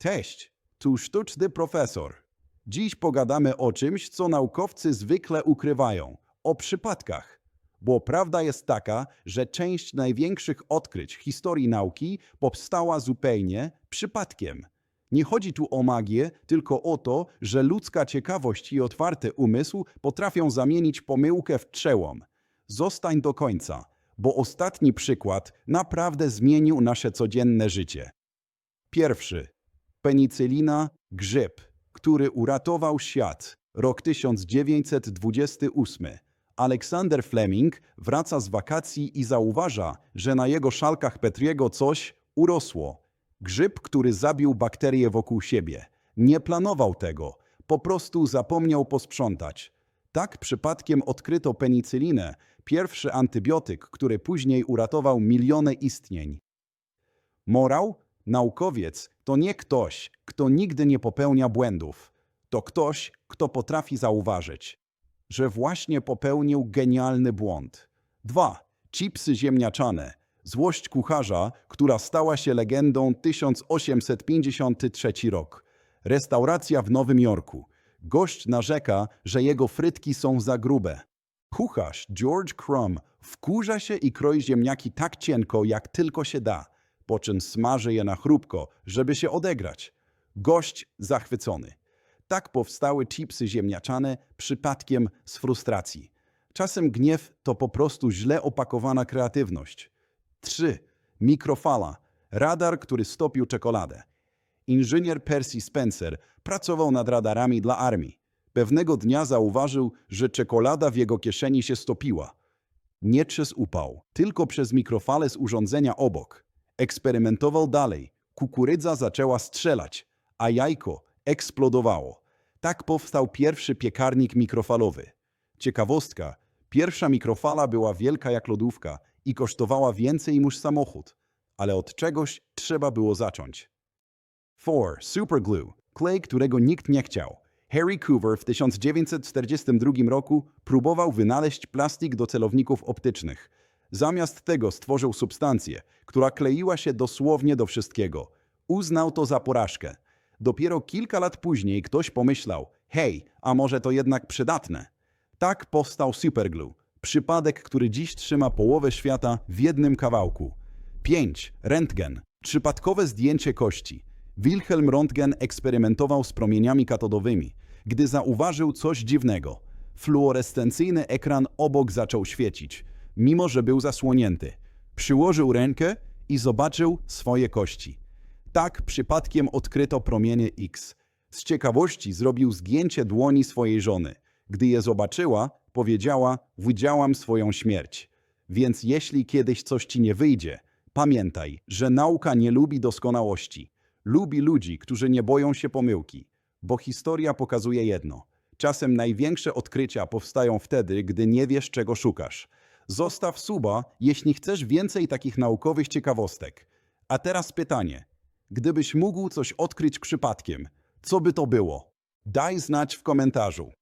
Cześć, tu sztuczny profesor. Dziś pogadamy o czymś, co naukowcy zwykle ukrywają o przypadkach. Bo prawda jest taka, że część największych odkryć historii nauki powstała zupełnie przypadkiem. Nie chodzi tu o magię, tylko o to, że ludzka ciekawość i otwarty umysł potrafią zamienić pomyłkę w przełom. Zostań do końca, bo ostatni przykład naprawdę zmienił nasze codzienne życie. Pierwszy. Penicylina, grzyb, który uratował świat. Rok 1928. Aleksander Fleming wraca z wakacji i zauważa, że na jego szalkach Petriego coś urosło. Grzyb, który zabił bakterie wokół siebie. Nie planował tego, po prostu zapomniał posprzątać. Tak przypadkiem odkryto penicylinę, pierwszy antybiotyk, który później uratował miliony istnień. Morał? Naukowiec to nie ktoś, kto nigdy nie popełnia błędów. To ktoś, kto potrafi zauważyć, że właśnie popełnił genialny błąd. 2. Chipsy ziemniaczane. Złość kucharza, która stała się legendą 1853 rok. Restauracja w Nowym Jorku. Gość narzeka, że jego frytki są za grube. Kucharz George Crumb wkurza się i kroi ziemniaki tak cienko, jak tylko się da, po czym smaży je na chrupko, żeby się odegrać. Gość zachwycony. Tak powstały chipsy ziemniaczane przypadkiem z frustracji. Czasem gniew to po prostu źle opakowana kreatywność. 3. Mikrofala. Radar, który stopił czekoladę. Inżynier Percy Spencer pracował nad radarami dla armii. Pewnego dnia zauważył, że czekolada w jego kieszeni się stopiła. Nie przez upał, tylko przez mikrofale z urządzenia obok. Eksperymentował dalej. Kukurydza zaczęła strzelać, a jajko eksplodowało. Tak powstał pierwszy piekarnik mikrofalowy. Ciekawostka, pierwsza mikrofala była wielka jak lodówka i kosztowała więcej niż samochód. Ale od czegoś trzeba było zacząć. 4. Superglue. Klej, którego nikt nie chciał. Harry Coover w 1942 roku próbował wynaleźć plastik do celowników optycznych. Zamiast tego stworzył substancję, która kleiła się dosłownie do wszystkiego. Uznał to za porażkę. Dopiero kilka lat później ktoś pomyślał, hej, a może to jednak przydatne. Tak powstał Superglue. Przypadek, który dziś trzyma połowę świata w jednym kawałku. 5. Rentgen. Przypadkowe zdjęcie kości. Wilhelm Röntgen eksperymentował z promieniami katodowymi, gdy zauważył coś dziwnego. Fluorescencyjny ekran obok zaczął świecić, mimo że był zasłonięty. Przyłożył rękę i zobaczył swoje kości. Tak przypadkiem odkryto promienie X. Z ciekawości zrobił zdjęcie dłoni swojej żony. Gdy je zobaczyła, powiedziała: Widziałam swoją śmierć. Więc jeśli kiedyś coś ci nie wyjdzie, pamiętaj, że nauka nie lubi doskonałości. Lubi ludzi, którzy nie boją się pomyłki. Bo historia pokazuje jedno. Czasem największe odkrycia powstają wtedy, gdy nie wiesz, czego szukasz. Zostaw suba, jeśli chcesz więcej takich naukowych ciekawostek. A teraz pytanie. Gdybyś mógł coś odkryć przypadkiem, co by to było? Daj znać w komentarzu.